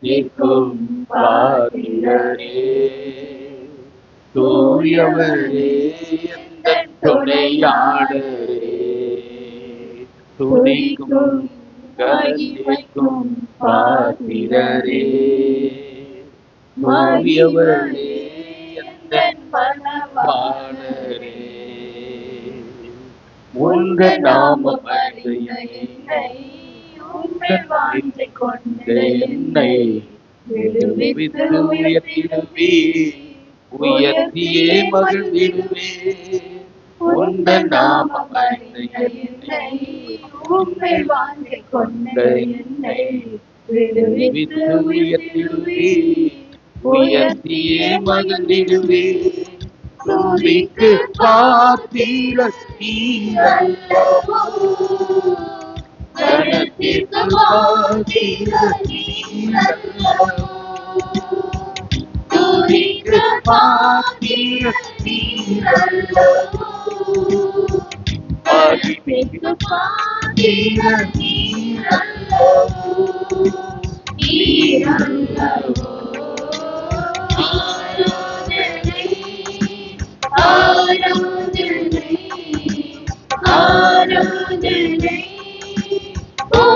நிற்கும் பாத்திரரே தூயவரே எந்த துணையாளரே. துதிக்கும் கலிக்கும் பாத்திரரே. தூயவரே எந்த பாடரே உங்க நாம உங்கள் வாஞ்சை கொண்ட என்னை விடுவித்து உயர்த்திடுவே உயர்த்தியே மகிழ்ந்திடுவே உங்கள் வாஞ்சை என்னை விடுவித்து உயர்த்திடுவே உயர்த்தியே மகிழ்ந்திடுவே துதிக்கு நீரல்லவோ கணத்திற்கு பாத்திர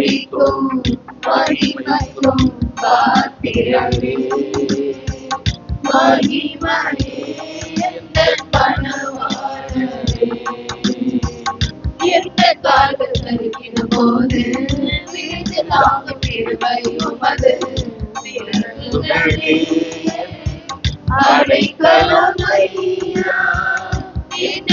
துதிக்கும் மகிமைக்கும் பாத்திரமே மகிமையே எங்கள் பணவாளரே எந்த காலத்திற்கிற போது வீட்டிலாக திருவை உமது விரல்களே அடைக்கலமையா எந்த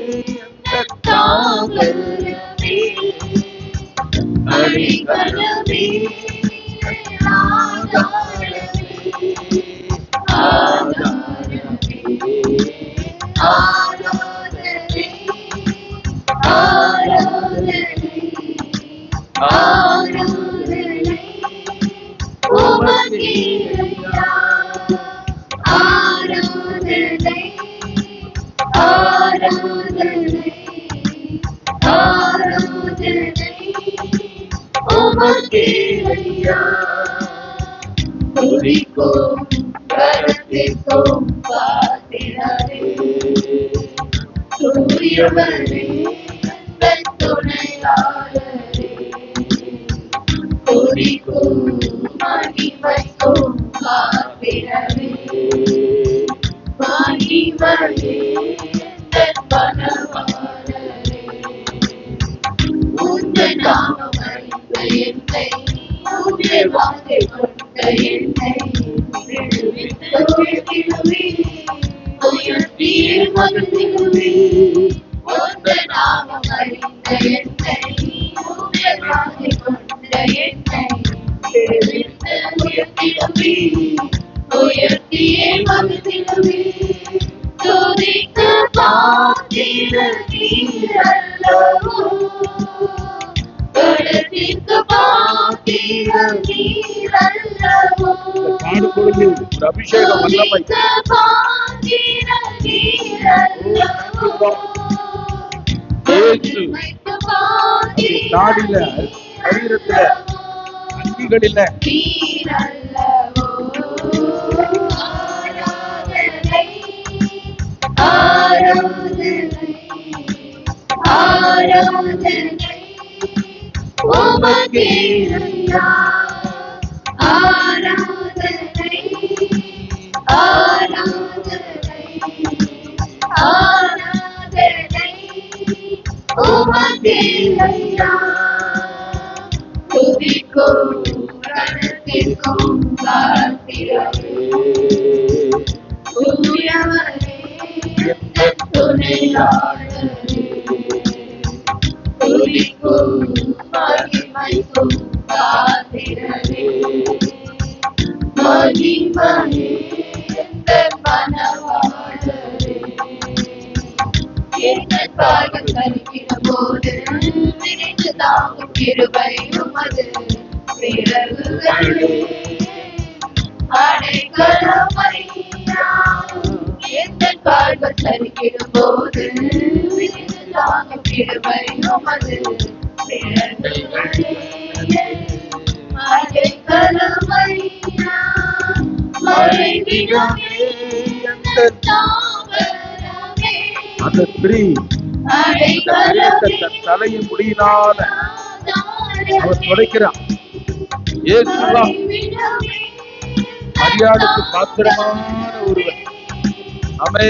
ஆராதனை உமக்கேயா ஆராதனை ஆராதனை. ஆராதனை உமக்கேயா துதிக்கும் கரத்திற்கும் பாத்திரரே தூயவரே மகிமைக்கும் பாத்திரரே மகிமையே எங்கள் பணவாளரே உங்கள் நாமம் அறிந்த என்னை உங்கள் வாக்கை கொண்ட என்னை விடுவித்து உயர்த்திடுவே உயர்த்தியே மகிழ்ந்திடுவே உங்கள் நாமம் அறிந்த என்னை உங்கள் வாக்கை கொண்ட என்னை விடுவித்து உயர்த்திடுவே உயர்த்தியே மகிழ்ந்திடுவே துதிக்கு பாத்திர நீரல்லவோ கடத்திற்கு பாத்திர நீரல்லவோ பாடு பொழுது ஒரு அபிஷேகம் வல்லமை சரீரத்துல அங்கிகளில. ஆராதனை ஆராதனை உமக்கேயா ஆராதனை ஆராதனை ஆராதனை உமக்கேயா துதிக்கும் கணத்திற்கும் காத்திரவே தூயவரே எங்கள் துணையாளரே துதிக்கும் மகிமைக்கும் காத்திரவே மகிமையே மனவாளரே எங்கள் பாகம் தருகிற போது நினைத்து தாங்கும் கிருபை உமது பிறகுகளே அடைக்கலமையா எங்கள் பாகம் தருகிற போது கிருபை உமது அடைக்கலமையா மறைவிடமே அந்த ஸ்திரீ தலையின் முடியினால அவர் துடைக்கிறான் இயேசுதான் மரியாதைக்கு பாத்திரமான ஒருவர். அமே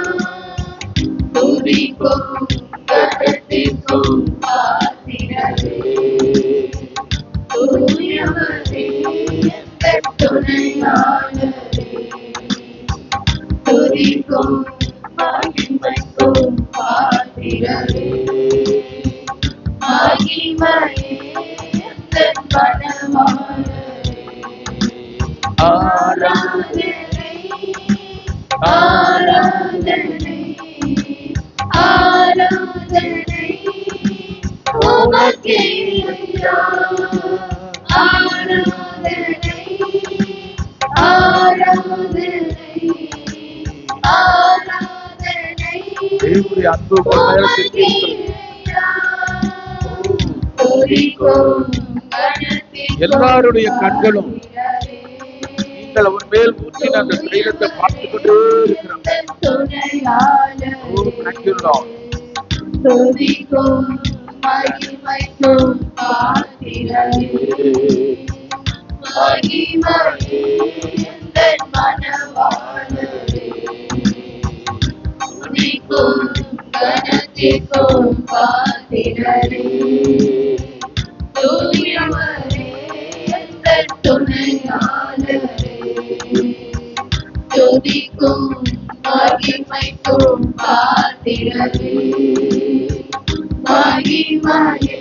தூயவரே எங்கள் துணையாளரே துதிக்கும் மகிமைக்கும் பாத்திரவே மகிமையே எங்கள் மனவாளரே ஆராதனை ஆராதனை ஆராதனை உமக்கே ஐயா. தேவனுடைய அன்பு எல்லாருடைய கண்களும் நீங்கள் அவர் மேல் ஊற்றின அந்த தைலத்தை பார்த்து கொண்டே இருக்கிறாங்க மகிமைக்கும் பாத்திரமே மகிமையே கனத்திற்கும் பாத்திரரே தூயவரே எங்கள் துணையாளரே துதிக்கும் மகிமைக்கும் பாத்திரவே. மகிமையே எங்கள் மனவாளரே